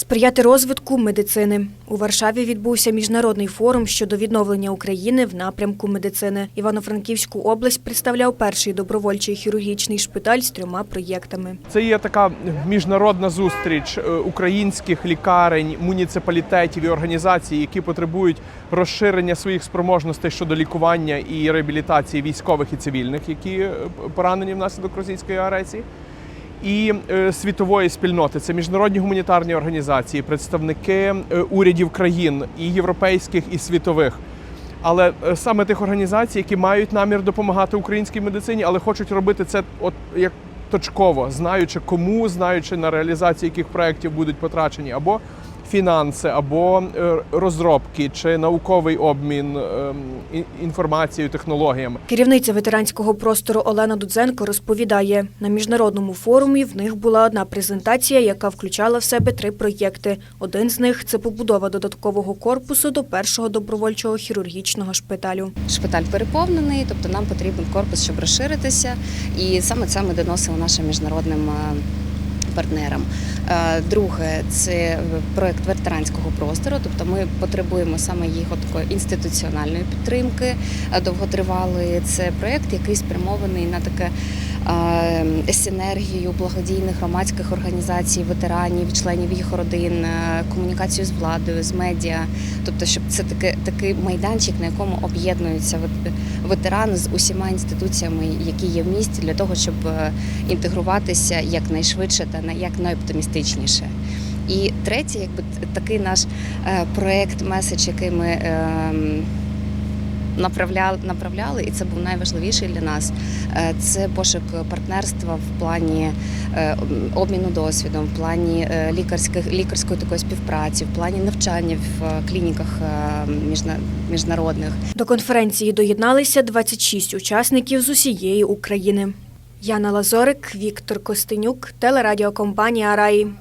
Сприяти розвитку медицини у Варшаві відбувся міжнародний форум щодо відновлення України в напрямку медицини. Івано-Франківську область представляв перший добровольчий хірургічний шпиталь з трьома проєктами. Це є така міжнародна зустріч е, українських лікарень, муніципалітетів і організацій, які потребують розширення своїх спроможностей щодо лікування і реабілітації військових і цивільних, які е, поранені внаслідок російської агресії. І е, світової спільноти це міжнародні гуманітарні організації, представники е, урядів країн і європейських, і світових. Але е, саме тих організацій, які мають намір допомагати українській медицині, але хочуть робити це от як точково, знаючи кому, знаючи на реалізацію яких проєктів будуть потрачені або фінанси, або е, розробки чи науковий обмін ем, інформацією, технологіями. Керівниця ветеранського простору Олена Дудзенко розповідає, на міжнародному форумі в них була одна презентація, яка включала в себе три проєкти. Один з них це побудова додаткового корпусу до першого добровольчого хірургічного шпиталю. Шпиталь переповнений, тобто нам потрібен корпус, щоб розширитися, і саме це ми доносимо нашим міжнародним е, партнерам. Е, Друге, це проект ветеранського простору, тобто ми потребуємо саме їх такої інституціональної підтримки Довготривалий. Це проект, який спрямований на таке е, синергію благодійних громадських організацій, ветеранів, членів їх родин, е, комунікацію з владою, з медіа. Тобто, щоб це таки, такий майданчик, на якому об'єднуються вет- ветерани з усіма інституціями, які є в місті, для того, щоб е, інтегруватися якнайшвидше та на- якнайоптимістичніше. І третє, якби такий наш е, проект, меседж, який ми ем, направляли, направляли, і це був найважливіший для нас. е, Це пошук партнерства в плані е, обміну досвідом, в плані е, лікарських лікарської такої співпраці, в плані навчання в клініках міжнародних. До конференції доєдналися 26 учасників з усієї України. Яна Лазорик, Віктор Костенюк, телерадіокомпанія Раї.